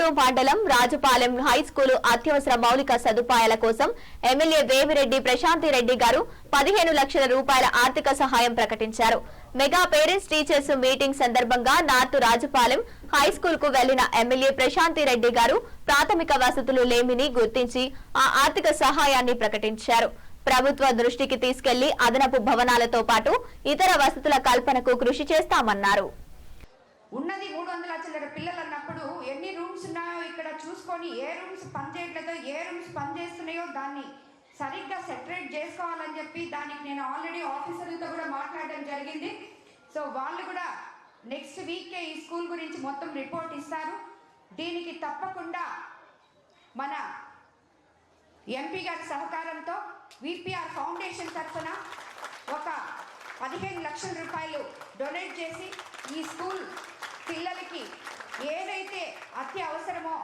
కోడూరు మండలం రాజుపాలెం హైస్కూలు అత్యవసర మౌలిక సదుపాయాల కోసం ఎమ్మెల్యే వేమిరెడ్డి ప్రశాంతి రెడ్డి గారు పదిహేను లక్షల రూపాయల ఆర్థిక సహాయం ప్రకటించారు. మెగా పేరెంట్స్ టీచర్స్ మీటింగ్ సందర్భంగా నార్త్ రాజుపాలెం హై స్కూల్కు వెళ్ళిన ఎమ్మెల్యే ప్రశాంతి రెడ్డి గారు ప్రాథమిక వసతులు లేమిని గుర్తించి ఆ ఆర్థిక సహాయాన్ని ప్రకటించారు. ప్రభుత్వ దృష్టికి తీసుకెళ్ళి అదనపు భవనాలతో పాటు ఇతర వసతుల కల్పనకు కృషి చేస్తామన్నారు. చూసుకొని ఏ రూమ్స్ పనిచేయట్లేదో ఏ రూమ్స్ పనిచేస్తున్నాయో దాన్ని సరిగ్గా సెపరేట్ చేసుకోవాలని చెప్పి దానికి నేను ఆల్రెడీ ఆఫీసర్లతో కూడా మాట్లాడడం జరిగింది. సో వాళ్ళు కూడా నెక్స్ట్ వీకే ఈ స్కూల్ గురించి మొత్తం రిపోర్ట్ ఇస్తారు. దీనికి తప్పకుండా మన ఎంపీ గారి సహకారంతో విపిఆర్ ఫౌండేషన్ తరఫున ఒక పదిహేను లక్షల రూపాయలు డొనేట్ చేసి ఈ స్కూల్ పిల్లలకి ఏదైతే అతి అవసరమో